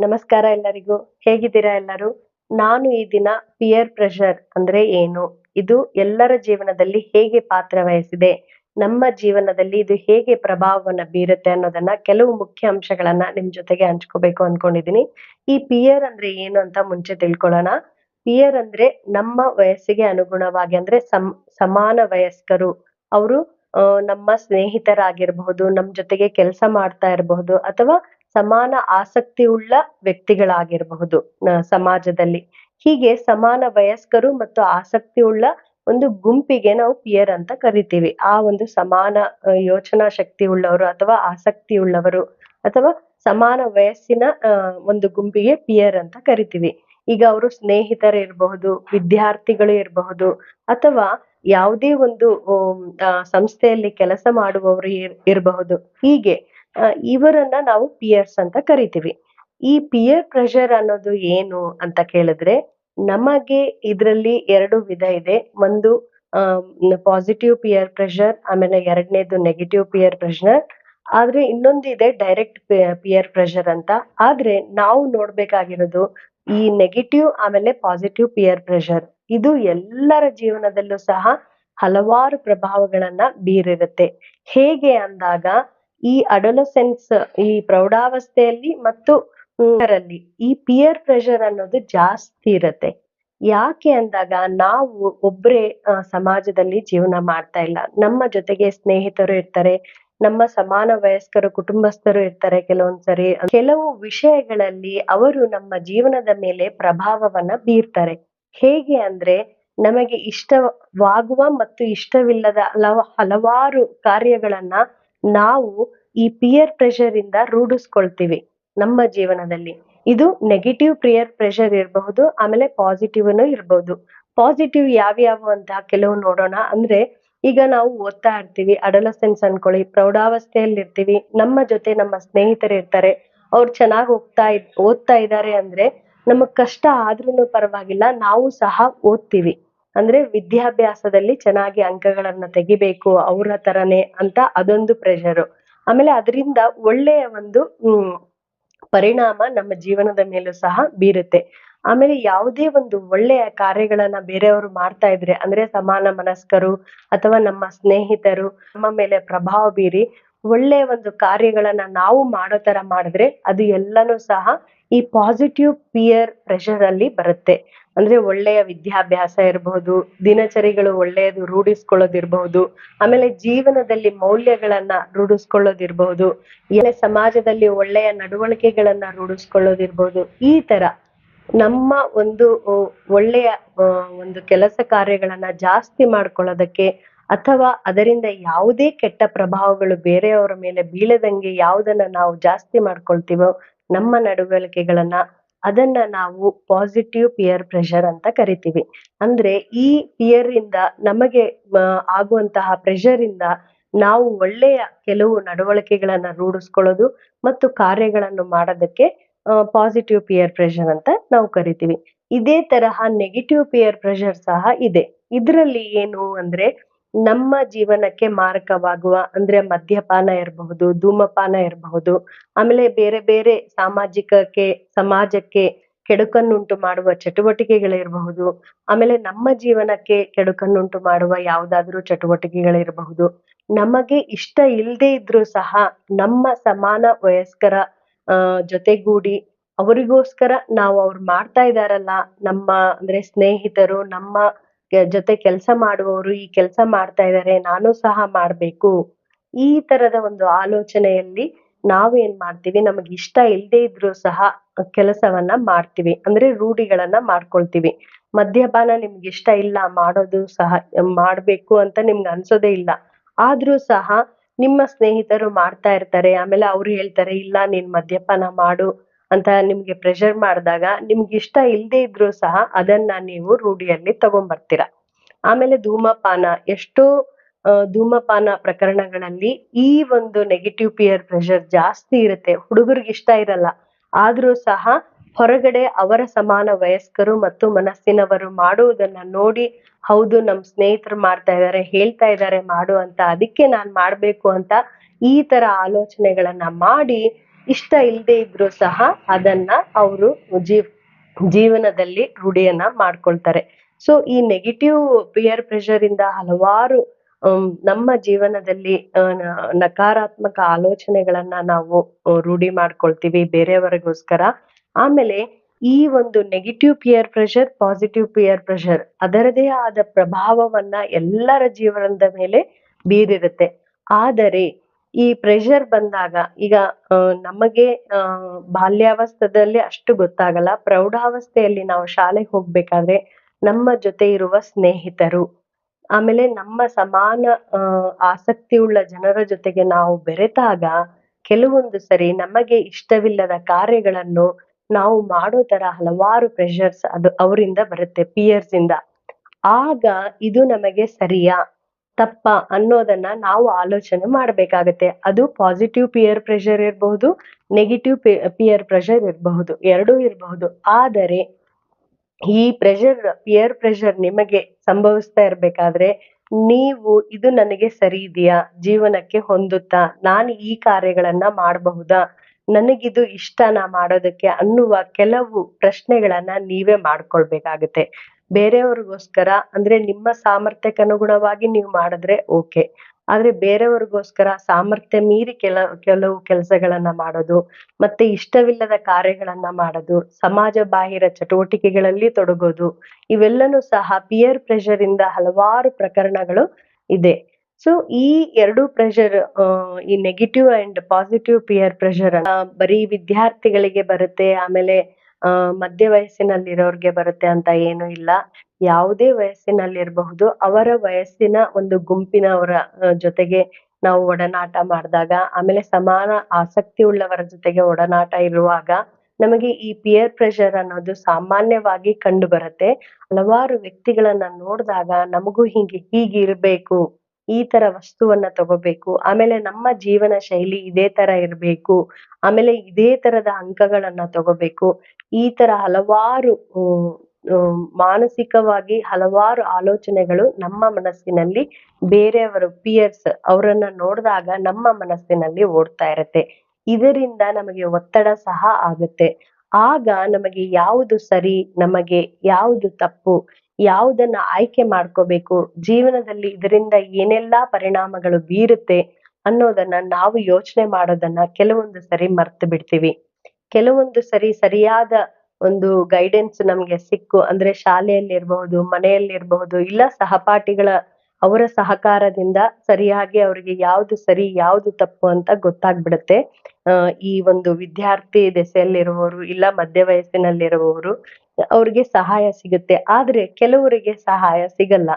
ನಮಸ್ಕಾರ ಎಲ್ಲರಿಗೂ. ಹೇಗಿದ್ದೀರಾ ಎಲ್ಲರೂ? ನಾನು ಈ ದಿನ ಪಿಯರ್ ಪ್ರೆಷರ್ ಅಂದ್ರೆ ಏನು? ಇದು ಎಲ್ಲರ ಜೀವನದಲ್ಲಿ ಹೇಗೆ ಪಾತ್ರ ವಹಿಸಿದೆ? ನಮ್ಮ ಜೀವನದಲ್ಲಿ ಇದು ಹೇಗೆ ಪ್ರಭಾವವನ್ನು ಬೀರುತ್ತೆ ಅನ್ನೋದನ್ನ ಕೆಲವು ಮುಖ್ಯ ಅಂಶಗಳನ್ನ ನಿಮ್ ಜೊತೆಗೆ ಹಂಚ್ಕೋಬೇಕು ಅನ್ಕೊಂಡಿದೀನಿ. ಈ ಪಿಯರ್ ಅಂದ್ರೆ ಏನು ಅಂತ ಮುಂಚೆ ತಿಳ್ಕೊಳ್ಳೋಣ. ಪಿಯರ್ ಅಂದ್ರೆ ನಮ್ಮ ವಯಸ್ಸಿಗೆ ಅನುಗುಣವಾಗಿ ಅಂದ್ರೆ ಸಮ್, ಸಮಾನ ವಯಸ್ಕರು. ಅವರು ನಮ್ಮ ಸ್ನೇಹಿತರಾಗಿರಬಹುದು, ನಮ್ ಜೊತೆಗೆ ಕೆಲಸ ಮಾಡ್ತಾ ಇರಬಹುದು ಅಥವಾ ಸಮಾನ ಆಸಕ್ತಿ ಉಳ್ಳ ವ್ಯಕ್ತಿಗಳಾಗಿರಬಹುದು ಸಮಾಜದಲ್ಲಿ ಹೀಗೆ ಸಮಾನ ವಯಸ್ಕರು ಮತ್ತು ಆಸಕ್ತಿ ಉಳ್ಳ ಒಂದು ಗುಂಪಿಗೆ ನಾವು ಪಿಯರ್ ಅಂತ ಕರಿತೀವಿ. ಆ ಒಂದು ಸಮಾನ ಯೋಚನಾ ಶಕ್ತಿ ಉಳ್ಳವರು ಅಥವಾ ಆಸಕ್ತಿ ಉಳ್ಳವರು ಅಥವಾ ಸಮಾನ ವಯಸ್ಸಿನ ಒಂದು ಗುಂಪಿಗೆ ಪಿಯರ್ ಅಂತ ಕರಿತೀವಿ. ಈಗ ಅವರು ಸ್ನೇಹಿತರು ಇರಬಹುದು ವಿದ್ಯಾರ್ಥಿಗಳು ಇರಬಹುದು ಅಥವಾ ಯಾವುದೇ ಒಂದು ಸಂಸ್ಥೆಯಲ್ಲಿ ಕೆಲಸ ಮಾಡುವವರು ಇರ್- ಇರಬಹುದು. ಹೀಗೆ ಇವರನ್ನ ನಾವು ಪಿಯರ್ಸ್ ಅಂತ ಕರಿತೀವಿ. ಈ ಪಿಯರ್ ಪ್ರೆಷರ್ ಅನ್ನೋದು ಏನು ಅಂತ ಕೇಳಿದ್ರೆ, ನಮಗೆ ಇದರಲ್ಲಿ ಎರಡು ವಿಧ ಇದೆ. ಒಂದು ಪಾಸಿಟಿವ್ ಪಿಯರ್ ಪ್ರೆಷರ್ ಆಮೇಲೆ ಎರಡನೇದು ನೆಗೆಟಿವ್ ಪಿಯರ್ ಪ್ರೆಷರ್ ಆದ್ರೆ ಇನ್ನೊಂದು ಇದೆ ಡೈರೆಕ್ಟ್ ಪಿಯರ್ ಪ್ರೆಷರ್ ಅಂತ. ಆದ್ರೆ ನಾವು ನೋಡ್ಬೇಕಾಗಿರೋದು ಈ ನೆಗೆಟಿವ್ ಆಮೇಲೆ ಪಾಸಿಟಿವ್ ಪಿಯರ್ ಪ್ರೆಷರ್ ಇದು ಎಲ್ಲರ ಜೀವನದಲ್ಲೂ ಸಹ ಹಲವಾರು ಪ್ರಭಾವಗಳನ್ನ ಬೀರಿರುತ್ತೆ. ಹೇಗೆ ಅಂದಾಗ ಈ ಅಡೋಲಸೆನ್ಸ್ ಈ ಪ್ರೌಢಾವಸ್ಥೆಯಲ್ಲಿ ಮತ್ತು ಈ ಪಿಯರ್ ಪ್ರೆಷರ್ ಅನ್ನೋದು ಜಾಸ್ತಿ ಇರತ್ತೆ. ಯಾಕೆ ಅಂದಾಗ ನಾವು ಒಬ್ರೇ ಸಮಾಜದಲ್ಲಿ ಜೀವನ ಮಾಡ್ತಾ ಇಲ್ಲ. ನಮ್ಮ ಜೊತೆಗೆ ಸ್ನೇಹಿತರು ಇರ್ತಾರೆ, ನಮ್ಮ ಸಮಾನ ವಯಸ್ಕರು, ಕುಟುಂಬಸ್ಥರು ಇರ್ತಾರೆ ಕೆಲವೊಂದ್ಸರಿ. ಕೆಲವು ವಿಷಯಗಳಲ್ಲಿ ಅವರು ನಮ್ಮ ಜೀವನದ ಮೇಲೆ ಪ್ರಭಾವವನ್ನ ಬೀರ್ತಾರೆ. ಹೇಗೆ ಅಂದ್ರೆ, ನಮಗೆ ಇಷ್ಟವಾಗುವ ಮತ್ತು ಇಷ್ಟವಿಲ್ಲದ ಹಲವ, ಹಲವಾರು ಕಾರ್ಯಗಳನ್ನ ನಾವು ಈ ಪಿಯರ್ ಪ್ರೆಷರ್ ಇಂದ ರೂಢಿಸ್ಕೊಳ್ತೀವಿ ನಮ್ಮ ಜೀವನದಲ್ಲಿ. ಇದು ನೆಗೆಟಿವ್ ಪಿಯರ್ ಪ್ರೆಷರ್ ಇರಬಹುದು, ಆಮೇಲೆ ಪಾಸಿಟಿವ್ ಇರಬಹುದು. ಪಾಸಿಟಿವ್ ಯಾವ್ಯಾವು ಅಂತ ಕೆಲವು ನೋಡೋಣ. ಅಂದ್ರೆ ಈಗ ನಾವು ಓದ್ತಾ ಇರ್ತೀವಿ ಅಡಲಸೆನ್ಸ್ ಅನ್ಕೊಳ್ಳಿ ಪ್ರೌಢಾವಸ್ಥೆಯಲ್ಲಿ ಇರ್ತೀವಿ ನಮ್ಮ ಜೊತೆ ನಮ್ಮ ಸ್ನೇಹಿತರು ಇರ್ತಾರೆ, ಅವ್ರು ಚೆನ್ನಾಗಿ ಹೋಗ್ತಾ ಓದ್ತಾ ಇದ್ದಾರೆ ಅಂದ್ರೆ ನಮಗ್ ಕಷ್ಟ ಆದ್ರೂನು ಪರವಾಗಿಲ್ಲ, ನಾವು ಸಹ ಓದ್ತೀವಿ. ಅಂದ್ರೆ ವಿದ್ಯಾಭ್ಯಾಸದಲ್ಲಿ ಚೆನ್ನಾಗಿ ಅಂಕಗಳನ್ನ ತೆಗಿಬೇಕು ಅವ್ರ ತರನೇ ಅಂತ ಅದೊಂದು ಪ್ರೆಷರು ಆಮೇಲೆ ಅದರಿಂದ ಒಳ್ಳೆಯ ಒಂದು, ಹ್ಮ್, ಪರಿಣಾಮ ನಮ್ಮ ಜೀವನದ ಮೇಲೂ ಸಹ ಬೀರುತ್ತೆ. ಆಮೇಲೆ ಯಾವುದೇ ಒಂದು ಒಳ್ಳೆಯ ಕಾರ್ಯಗಳನ್ನ ಬೇರೆಯವರು ಮಾಡ್ತಾ ಇದ್ರೆ, ಅಂದ್ರೆ ಸಮಾನ ಮನಸ್ಕರು ಅಥವಾ ನಮ್ಮ ಸ್ನೇಹಿತರು, ನಮ್ಮ ಮೇಲೆ ಪ್ರಭಾವ ಬೀರಿ ಒಳ್ಳೆಯ ಒಂದು ಕಾರ್ಯಗಳನ್ನ ನಾವು ಮಾಡೋ ತರ ಮಾಡಿದ್ರೆ ಅದು ಎಲ್ಲನೂ ಸಹ ಈ ಪಾಸಿಟಿವ್ ಪಿಯರ್ ಪ್ರೆಷರ್ ಅಲ್ಲಿ ಬರುತ್ತೆ. ಅಂದ್ರೆ ಒಳ್ಳೆಯ ವಿದ್ಯಾಭ್ಯಾಸ ಇರಬಹುದು ದಿನಚರಿಗಳು ಒಳ್ಳೆಯದು ರೂಢಿಸ್ಕೊಳ್ಳೋದಿರ್ಬಹುದು ಆಮೇಲೆ ಜೀವನದಲ್ಲಿ ಮೌಲ್ಯಗಳನ್ನ ರೂಢಿಸ್ಕೊಳ್ಳೋದಿರ್ಬಹುದು ಎಲ್ಲ ಸಮಾಜದಲ್ಲಿ ಒಳ್ಳೆಯ ನಡವಳಿಕೆಗಳನ್ನ ರೂಢಿಸ್ಕೊಳ್ಳೋದಿರ್ಬಹುದು ಈ ತರ ನಮ್ಮ ಒಂದು ಒಳ್ಳೆಯ ಒಂದು ಕೆಲಸ ಕಾರ್ಯಗಳನ್ನ ಜಾಸ್ತಿ ಮಾಡ್ಕೊಳ್ಳೋದಕ್ಕೆ ಅಥವಾ ಅದರಿಂದ ಯಾವುದೇ ಕೆಟ್ಟ ಪ್ರಭಾವಗಳು ಬೇರೆಯವರ ಮೇಲೆ ಬೀಳದಂಗೆ ಯಾವುದನ್ನ ನಾವು ಜಾಸ್ತಿ ಮಾಡ್ಕೊಳ್ತೀವೋ, ನಮ್ಮ ನಡವಳಿಕೆಗಳನ್ನ ಅದನ್ನ ನಾವು ಪಾಸಿಟಿವ್ ಪಿಯರ್ ಪ್ರೆಷರ್ ಅಂತ ಕರಿತೀವಿ. ಅಂದ್ರೆ ಈ ಪಿಯರ್ ಇಂದ ನಮಗೆ ಆಗುವಂತಹ ಪ್ರೆಷರ್ ಇಂದ ನಾವು ಒಳ್ಳೆಯ ಕೆಲವು ನಡವಳಿಕೆಗಳನ್ನ ರೂಢಿಸ್ಕೊಳ್ಳೋದು ಮತ್ತು ಕಾರ್ಯಗಳನ್ನು ಮಾಡೋದಕ್ಕೆ ಪಾಸಿಟಿವ್ ಪಿಯರ್ ಪ್ರೆಷರ್ ಅಂತ ನಾವು ಕರಿತೀವಿ. ಇದೇ ತರಹ ನೆಗೆಟಿವ್ ಪಿಯರ್ ಪ್ರೆಷರ್ ಸಹ ಇದೆ. ಇದರಲ್ಲಿ ಏನು ಅಂದ್ರೆ ನಮ್ಮ ಜೀವನಕ್ಕೆ ಮಾರಕವಾಗುವ, ಅಂದ್ರೆ ಮದ್ಯಪಾನ ಇರಬಹುದು, ಧೂಮಪಾನ ಇರಬಹುದು, ಆಮೇಲೆ ಬೇರೆ ಬೇರೆ ಸಾಮಾಜಿಕಕ್ಕೆ, ಸಮಾಜಕ್ಕೆ ಕೆಡುಕನ್ನುಂಟು ಮಾಡುವ ಚಟುವಟಿಕೆಗಳಿರಬಹುದು ಆಮೇಲೆ ನಮ್ಮ ಜೀವನಕ್ಕೆ ಕೆಡುಕನ್ನುಂಟು ಮಾಡುವ ಯಾವುದಾದ್ರೂ ಚಟುವಟಿಕೆಗಳಿರಬಹುದು ನಮಗೆ ಇಷ್ಟ ಇಲ್ಲದೆ ಇದ್ರೂ ಸಹ ನಮ್ಮ ಸಮಾನ ವಯಸ್ಕರ ಜೊತೆಗೂಡಿ ಅವರಿಗೋಸ್ಕರ ನಾವು ಅವ್ರು ಮಾಡ್ತಾ ಇದಾರಲ್ಲ, ನಮ್ಮ, ಅಂದ್ರೆ ಸ್ನೇಹಿತರು, ನಮ್ಮ ಜೊತೆ ಕೆಲಸ ಮಾಡುವವರು ಈ ಕೆಲಸ ಮಾಡ್ತಾ ಇದ್ದಾರೆ ನಾನು ಸಹ ಮಾಡ್ಬೇಕು. ಈ ತರದ ಒಂದು ಆಲೋಚನೆಯಲ್ಲಿ ನಾವು ಏನ್ ಮಾಡ್ತೀವಿ, ನಮಗೆ ಇಷ್ಟ ಇಲ್ಲದೆ ಇದ್ರೂ ಸಹ ಕೆಲಸವನ್ನ ಮಾಡ್ತೀವಿ. ಅಂದ್ರೆ ರೂಢಿಗಳನ್ನ ಮಾಡ್ಕೊಳ್ತೀವಿ. ಮದ್ಯಪಾನ ನಿಮ್ಗೆ ಇಷ್ಟ ಇಲ್ಲ, ಮಾಡೋದು ಸಹ, ಮಾಡ್ಬೇಕು ಅಂತ ನಿಮ್ಗೆ ಅನ್ಸೋದೇ ಇಲ್ಲ. ಆದ್ರೂ ಸಹ ನಿಮ್ಮ ಸ್ನೇಹಿತರು ಮಾಡ್ತಾ ಇರ್ತಾರೆ, ಆಮೇಲೆ ಅವ್ರು ಹೇಳ್ತಾರೆ, ಇಲ್ಲ ನೀನ್ ಮದ್ಯಪಾನ ಮಾಡು ಅಂತ ನಿಮ್ಗೆ ಪ್ರೆಷರ್ ಮಾಡಿದಾಗ ನಿಮ್ಗೆ ಇಷ್ಟ ಇಲ್ಲದೆ ಇದ್ರೂ ಸಹ ಅದನ್ನ ನೀವು ರೂಢಿಯಲ್ಲಿ ತಗೊಂಡ್ಬರ್ತೀರ ಆಮೇಲೆ ಧೂಮಪಾನ, ಎಷ್ಟೋ ಧೂಮಪಾನ ಪ್ರಕರಣಗಳಲ್ಲಿ ಈ ಒಂದು ನೆಗೆಟಿವ್ ಪಿಯರ್ ಪ್ರೆಷರ್ ಜಾಸ್ತಿ ಇರುತ್ತೆ. ಹುಡುಗರಿಗೆ ಇಷ್ಟ ಇರಲ್ಲ. ಆದ್ರೂ ಸಹ ಹೊರಗಡೆ ಅವರ ಸಮಾನ ವಯಸ್ಕರು ಮತ್ತು ಮನಸ್ಸಿನವರು ಮಾಡುವುದನ್ನ ನೋಡಿ, ಹೌದು, ನಮ್ ಸ್ನೇಹಿತರು ಮಾಡ್ತಾ ಇದ್ದಾರೆ ಹೇಳ್ತಾ ಇದ್ದಾರೆ ಮಾಡು ಅಂತ, ಅದಕ್ಕೆ ನಾನ್ ಮಾಡ್ಬೇಕು ಅಂತ ಈ ತರ ಆಲೋಚನೆಗಳನ್ನ ಮಾಡಿ ಇಷ್ಟ ಇಲ್ಲದೆ ಇದ್ರು ಸಹ ಅದನ್ನ ಅವರು ಜೀವ್, ಜೀವನದಲ್ಲಿ ರೂಢಿಯನ್ನ ಮಾಡ್ಕೊಳ್ತಾರೆ. ಸೊ ಈ ನೆಗೆಟಿವ್ ಪಿಯರ್ ಪ್ರೆಷರ್ ಇಂದ ಹಲವಾರು ನಮ್ಮ ಜೀವನದಲ್ಲಿ ನಕಾರಾತ್ಮಕ ಆಲೋಚನೆಗಳನ್ನ ನಾವು ರೂಢಿ ಮಾಡ್ಕೊಳ್ತೀವಿ ಬೇರೆಯವರಿಗೋಸ್ಕರ. ಆಮೇಲೆ ಈ ಒಂದು negative peer pressure positive peer pressure ಅದರದೇ ಆದ ಪ್ರಭಾವವನ್ನ ಎಲ್ಲರ ಜೀವನದ ಮೇಲೆ ಬೀರಿರುತ್ತೆ. ಆದರೆ ಈ ಪ್ರೆಷರ್ ಬಂದಾಗ, ಈಗ ನಮಗೆ ಬಾಲ್ಯಾವಸ್ಥೆದಲ್ಲಿ ಅಷ್ಟು ಗೊತ್ತಾಗಲ್ಲ. ಪ್ರೌಢಾವಸ್ಥೆಯಲ್ಲಿ ನಾವು ಶಾಲೆಗೆ ಹೋಗ್ಬೇಕಾದ್ರೆ ನಮ್ಮ ಜೊತೆ ಇರುವ ಸ್ನೇಹಿತರು, ಆಮೇಲೆ ನಮ್ಮ ಸಮಾನ ಆಸಕ್ತಿ ಉಳ್ಳ ಜನರ ಜೊತೆಗೆ ನಾವು ಬೆರೆತಾಗ ಕೆಲವೊಂದು ಸರಿ ನಮಗೆ ಇಷ್ಟವಿಲ್ಲದ ಕಾರ್ಯಗಳನ್ನು ನಾವು ಮಾಡೋ ತರ ಹಲವಾರು ಪ್ರೆಷರ್ಸ್ ಅದು ಅವರಿಂದ ಬರುತ್ತೆ ಪಿಯರ್ಸ್ ಇಂದ. ಆಗ ಇದು ನಮಗೆ ಸರಿಯಾ? ತಪ್ಪ ಅನ್ನೋದನ್ನ ನಾವು ಆಲೋಚನೆ ಮಾಡ್ಬೇಕಾಗತ್ತೆ. ಅದು ಪಾಸಿಟಿವ್ ಪಿಯರ್ ಪ್ರೆಷರ್ ಇರಬಹುದು ನೆಗೆಟಿವ್ ಪಿಯರ್ ಪ್ರೆಷರ್ ಇರಬಹುದು, ಎರಡೂ ಇರಬಹುದು. ಆದರೆ, ಈ ಪ್ರೆಷರ್ ಪಿಯರ್ ಪ್ರೆಷರ್ ನಿಮಗೆ ಸಂಭವಿಸ್ತಾ ಇರ್ಬೇಕಾದ್ರೆ, ನೀವು ಇದು ನನಗೆ ಸರಿ ಇದೆಯಾ? ಜೀವನಕ್ಕೆ ಹೊಂದುತ್ತಾ? ನಾನು ಈ ಕಾರ್ಯಗಳನ್ನ ಮಾಡಬಹುದಾ? ನನಗಿದು ಇಷ್ಟನಾ ಮಾಡೋದಕ್ಕೆ ಅನ್ನುವ ಕೆಲವು ಪ್ರಶ್ನೆಗಳನ್ನ ನೀವೇ ಮಾಡ್ಕೊಳ್ಬೇಕಾಗತ್ತೆ. ಬೇರೆಯವ್ರಿಗೋಸ್ಕರ, ಅಂದ್ರೆ ನಿಮ್ಮ ಸಾಮರ್ಥ್ಯಕ್ಕೆ ಅನುಗುಣವಾಗಿ ನೀವು ಮಾಡಿದ್ರೆ ಓಕೆ. ಆದ್ರೆ ಬೇರೆಯವ್ರಿಗೋಸ್ಕರ ಸಾಮರ್ಥ್ಯ ಮೀರಿ ಕೆಲ, ಕೆಲವು ಕೆಲಸಗಳನ್ನ ಮಾಡೋದು, ಮತ್ತೆ ಇಷ್ಟವಿಲ್ಲದ ಕಾರ್ಯಗಳನ್ನ ಮಾಡೋದು, ಸಮಾಜ ಬಾಹಿರ ಚಟುವಟಿಕೆಗಳಲ್ಲಿ ತೊಡಗೋದು, ಇವೆಲ್ಲನೂ ಸಹ ಪಿಯರ್ ಪ್ರೆಷರ್ ಇಂದ ಹಲವಾರು ಪ್ರಕರಣಗಳು ಇದೆ. ಸೊ ಈ ಎರಡು ಪ್ರೆಷರ್ ಈ negative and positive peer pressure ಬರೀ ವಿದ್ಯಾರ್ಥಿಗಳಿಗೆ ಬರುತ್ತೆ, ಆಮೇಲೆ ಆ, ಮಧ್ಯ ವಯಸ್ಸಿನಲ್ಲಿರೋರ್ಗೆ ಬರುತ್ತೆ ಅಂತ ಏನು ಇಲ್ಲ. ಯಾವುದೇ ವಯಸ್ಸಿನಲ್ಲಿರಬಹುದು. ಅವರ ವಯಸ್ಸಿನ ಒಂದು ಗುಂಪಿನವರ ಜೊತೆಗೆ ನಾವು ಒಡನಾಟ ಮಾಡಿದಾಗ, ಆಮೇಲೆ ಸಮಾನ ಆಸಕ್ತಿ ಉಳ್ಳವರ ಜೊತೆಗೆ ಒಡನಾಟ ಇರುವಾಗ ನಮಗೆ ಈ ಪಿಯರ್ ಪ್ರೆಷರ್ ಅನ್ನೋದು ಸಾಮಾನ್ಯವಾಗಿ ಕಂಡು ಬರುತ್ತೆ. ಹಲವಾರು ವ್ಯಕ್ತಿಗಳನ್ನ ನೋಡಿದಾಗ ನಮಗೂ ಹೀಗೆ ಹೀಗಿರ್ಬೇಕು. ಈ ತರ ವಸ್ತುವನ್ನ ತಗೋಬೇಕು, ಆಮೇಲೆ ನಮ್ಮ ಜೀವನ ಶೈಲಿ ಇದೇ ತರ ಇರ್ಬೇಕು, ಆಮೇಲೆ ಇದೇ ತರದ ಅಂಕಗಳನ್ನ ತಗೋಬೇಕು, ಈ ತರ ಹಲವಾರು ಮಾನಸಿಕವಾಗಿ ಹಲವಾರು ಆಲೋಚನೆಗಳು ನಮ್ಮ ಮನಸ್ಸಿನಲ್ಲಿ ಬೇರೆಯವರು ಪಿಯರ್ಸ್ ಅವರನ್ನ ನೋಡಿದಾಗ ನಮ್ಮ ಮನಸ್ಸಿನಲ್ಲಿ ಓಡ್ತಾ ಇರತ್ತೆ. ಇದರಿಂದ ನಮಗೆ ಒತ್ತಡ ಸಹ ಆಗುತ್ತೆ. ಆಗ ನಮಗೆ ಯಾವುದು ಸರಿ, ನಮಗೆ ಯಾವುದು ತಪ್ಪು ಯಾವುದನ್ನ ಆಯ್ಕೆ ಮಾಡ್ಕೋಬೇಕು, ಜೀವನದಲ್ಲಿ ಇದರಿಂದ ಏನೆಲ್ಲಾ ಪರಿಣಾಮಗಳು ಬೀರುತ್ತೆ ಅನ್ನೋದನ್ನ ನಾವು ಯೋಚನೆ ಮಾಡೋದನ್ನ ಕೆಲವೊಂದು ಸರಿ ಮರ್ತು ಬಿಡ್ತೀವಿ. ಕೆಲವೊಂದು ಸರಿ ಸರಿಯಾದ ಒಂದು ಗೈಡೆನ್ಸ್ ನಮ್ಗೆ ಸಿಕ್ಕು ಅಂದ್ರೆ ಶಾಲೆಯಲ್ಲಿ ಇರಬಹುದು ಮನೆಯಲ್ಲಿ ಇರಬಹುದು ಇಲ್ಲ ಸಹಪಾಠಿಗಳ ಅವರ ಸಹಕಾರದಿಂದ ಸರಿಯಾಗಿ ಅವರಿಗೆ ಯಾವ್ದು ಸರಿ, ಯಾವ್ದು ತಪ್ಪು ಅಂತ ಗೊತ್ತಾಗ್ಬಿಡುತ್ತೆ. ಈ ಒಂದು ವಿದ್ಯಾರ್ಥಿ ದೆಸೆಯಲ್ಲಿರುವವರು ಇಲ್ಲ ಮಧ್ಯ ವಯಸ್ಸಿನಲ್ಲಿರುವವರು ಅವ್ರಿಗೆ ಸಹಾಯ ಸಿಗುತ್ತೆ. ಆದ್ರೆ ಕೆಲವರಿಗೆ ಸಹಾಯ ಸಿಗಲ್ಲ.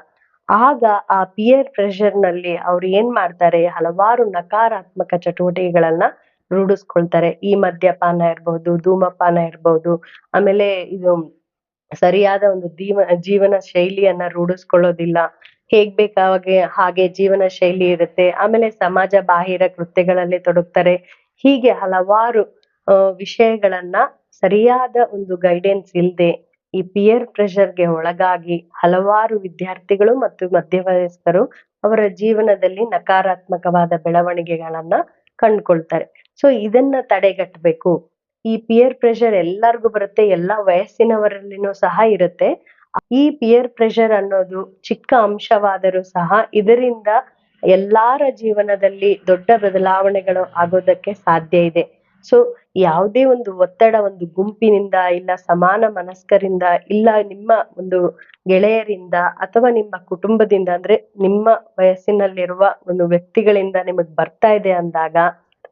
ಆಗ ಆ ಪಿಯರ್ ಪ್ರೆಷರ್ನಲ್ಲಿ ಅವ್ರು ಏನ್ ಮಾಡ್ತಾರೆ? ಹಲವಾರು ನಕಾರಾತ್ಮಕ ಚಟುವಟಿಕೆಗಳನ್ನ ರೂಢಿಸ್ಕೊಳ್ತಾರೆ. ಈ ಮದ್ಯಪಾನ ಇರ್ಬಹುದು ಧೂಮಪಾನ ಇರ್ಬಹುದು ಆಮೇಲೆ ಇದು ಸರಿಯಾದ ಒಂದು ದೀವ, ಜೀವನ ಶೈಲಿಯನ್ನ ರೂಢಿಸ್ಕೊಳ್ಳೋದಿಲ್ಲ. ಹೇಗ್ ಬೇಕಾಗೆ ಹಾಗೆ ಜೀವನ ಶೈಲಿ ಇರುತ್ತೆ. ಆಮೇಲೆ ಸಮಾಜ ಬಾಹಿರ ಕೃತ್ಯಗಳಲ್ಲಿ ತೊಡಗ್ತಾರೆ. ಹೀಗೆ ಹಲವಾರು ವಿಷಯಗಳನ್ನ ಸರಿಯಾದ ಒಂದು ಗೈಡೆನ್ಸ್ ಇಲ್ದೆ ಈ ಪಿಯರ್ ಪ್ರೆಷರ್ಗೆ ಒಳಗಾಗಿ ಹಲವಾರು ವಿದ್ಯಾರ್ಥಿಗಳು ಮತ್ತು ಮಧ್ಯವಯಸ್ಕರು ಅವರ ಜೀವನದಲ್ಲಿ ನಕಾರಾತ್ಮಕವಾದ ಬೆಳವಣಿಗೆಗಳನ್ನ ಕಂಡ್ಕೊಳ್ತಾರೆ. ಸೊ ಇದನ್ನ ತಡೆಗಟ್ಟಬೇಕು. ಈ ಪಿಯರ್ ಪ್ರೆಷರ್ ಎಲ್ಲರಿಗೂ ಬರುತ್ತೆ, ಎಲ್ಲಾ ವಯಸ್ಸಿನವರಲ್ಲಿನೂ ಸಹ ಇರುತ್ತೆ. ಈ ಪಿಯರ್ ಪ್ರೆಷರ್ ಅನ್ನೋದು ಚಿಕ್ಕ ಅಂಶವಾದರೂ ಸಹ ಇದರಿಂದ ಎಲ್ಲಾರ ಜೀವನದಲ್ಲಿ ದೊಡ್ಡ ಬದಲಾವಣೆಗಳು ಆಗೋದಕ್ಕೆ ಸಾಧ್ಯ ಇದೆ. ಸೊ ಯಾವುದೇ ಒಂದು ಒತ್ತಡ, ಒಂದು ಗುಂಪಿನಿಂದ ಇಲ್ಲ, ಸಮಾನ ಮನಸ್ಕರಿಂದ ಇಲ್ಲ, ನಿಮ್ಮ ಒಂದು ಗೆಳೆಯರಿಂದ ಅಥವಾ ನಿಮ್ಮ ಕುಟುಂಬದಿಂದ ಅಂದ್ರೆ ನಿಮ್ಮ ವಯಸ್ಸಿನಲ್ಲಿರುವ ಒಂದು ವ್ಯಕ್ತಿಗಳಿಂದ ನಿಮಗ್ ಬರ್ತಾ ಇದೆ ಅಂದಾಗ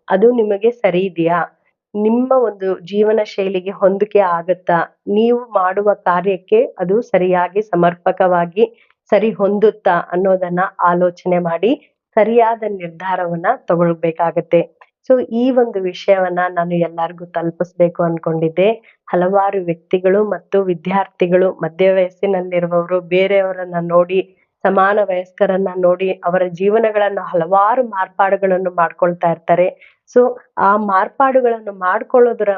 ಅದು ನಿಮಗೆ ಸರಿ ಇದೆಯಾ? ನಿಮ್ಮ ಒಂದು ಜೀವನ ಶೈಲಿಗೆ ಹೊಂದಿಕೆ ಆಗುತ್ತಾ? ನೀವು ಮಾಡುವ ಕಾರ್ಯಕ್ಕೆ ಅದು ಸರಿಯಾಗಿ ಸಮರ್ಪಕವಾಗಿ ಸರಿ ಹೊಂದುತ್ತಾ ಅನ್ನೋದನ್ನ ಆಲೋಚನೆ ಮಾಡಿ ಸರಿಯಾದ ನಿರ್ಧಾರವನ್ನ ತಗೊಳ್ಬೇಕಾಗತ್ತೆ. ಸೊ ಈ ಒಂದು ವಿಷಯವನ್ನ ನಾನು ಎಲ್ಲರಿಗೂ ತಲುಪಿಸ್ಬೇಕು ಅನ್ಕೊಂಡಿದ್ದೆ. ಹಲವಾರು ವ್ಯಕ್ತಿಗಳು ಮತ್ತು ವಿದ್ಯಾರ್ಥಿಗಳು ಮಧ್ಯ ವಯಸ್ಸಿನಲ್ಲಿರುವವರು, ಬೇರೆಯವರನ್ನ ನೋಡಿ, ಸಮಾನ ವಯಸ್ಕರನ್ನ ನೋಡಿ, ಅವರ ಜೀವನಗಳನ್ನ ಹಲವಾರು ಮಾರ್ಪಾಡುಗಳನ್ನು ಮಾಡ್ಕೊಳ್ತಾ ಇರ್ತಾರೆ. ಸೊ ಆ ಮಾರ್ಪಾಡುಗಳನ್ನು ಮಾಡ್ಕೊಳ್ಳೋದ್ರ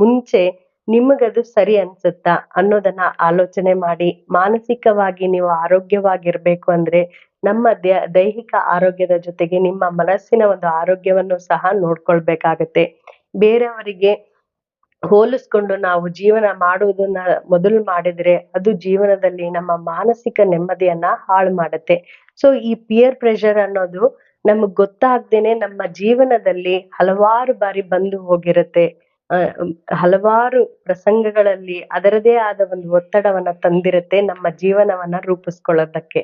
ಮುಂಚೆ ನಿಮಗದು ಸರಿ ಅನ್ಸುತ್ತಾ? ಅನ್ನೋದನ್ನ ಆಲೋಚನೆ ಮಾಡಿ. ಮಾನಸಿಕವಾಗಿ ನೀವು ಆರೋಗ್ಯವಾಗಿರ್ಬೇಕು ಅಂದ್ರೆ ನಮ್ಮ ದೈಹಿಕ ಆರೋಗ್ಯದ ಜೊತೆಗೆ ನಿಮ್ಮ ಮನಸ್ಸಿನ ಒಂದು ಆರೋಗ್ಯವನ್ನು ಸಹ ನೋಡ್ಕೊಳ್ಬೇಕಾಗತ್ತೆ. ಬೇರೆಯವರಿಗೆ ಹೋಲಿಸ್ಕೊಂಡು ನಾವು ಜೀವನ ಮಾಡುವುದನ್ನ ಮೊದಲು ಮಾಡಿದ್ರೆ ಅದು ಜೀವನದಲ್ಲಿ ನಮ್ಮ ಮಾನಸಿಕ ನೆಮ್ಮದಿಯನ್ನ ಹಾಳು ಮಾಡುತ್ತೆ. ಸೊ ಈ ಪಿಯರ್ ಪ್ರೆಷರ್ ಅನ್ನೋದು ನಮಗ್ ಗೊತ್ತಾಗ್ದೇನೆ ನಮ್ಮ ಜೀವನದಲ್ಲಿ ಹಲವಾರು ಬಾರಿ ಬಂದು ಹೋಗಿರುತ್ತೆ. ಹಲವಾರು ಪ್ರಸಂಗಗಳಲ್ಲಿ ಅದರದೇ ಆದ ಒಂದು ಒತ್ತಡವನ್ನ ತಂದಿರುತ್ತೆ ನಮ್ಮ ಜೀವನವನ್ನ ರೂಪಿಸ್ಕೊಳ್ಳೋದಕ್ಕೆ.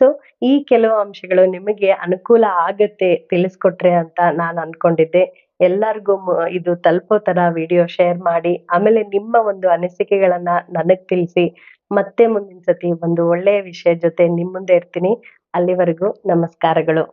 ಸೊ ಈ ಕೆಲವು ಅಂಶಗಳು ನಿಮಗೆ ಅನುಕೂಲ ಆಗತ್ತೆ ತಿಳಿಸ್ಕೊಟ್ರೆ ಅಂತ ನಾನ್ ಅನ್ಕೊಂಡಿದ್ದೆ. ಎಲ್ಲರಿಗೂ ಇದು ತಲುಪೋ ತರ ವಿಡಿಯೋ ಶೇರ್ ಮಾಡಿ, ಆಮೇಲೆ ನಿಮ್ಮ ಒಂದು ಅನಿಸಿಕೆಗಳನ್ನ ನನಗ್ ತಿಳಿಸಿ, ಮತ್ತೆ ಮುಂದಿನ ಸತಿ ಒಂದು ಒಳ್ಳೆಯ ವಿಷಯ ಜೊತೆ ನಿಮ್ಮ ಮುಂದೆ ಇರ್ತೀನಿ. ಅಲ್ಲಿವರೆಗೂ ನಮಸ್ಕಾರಗಳು.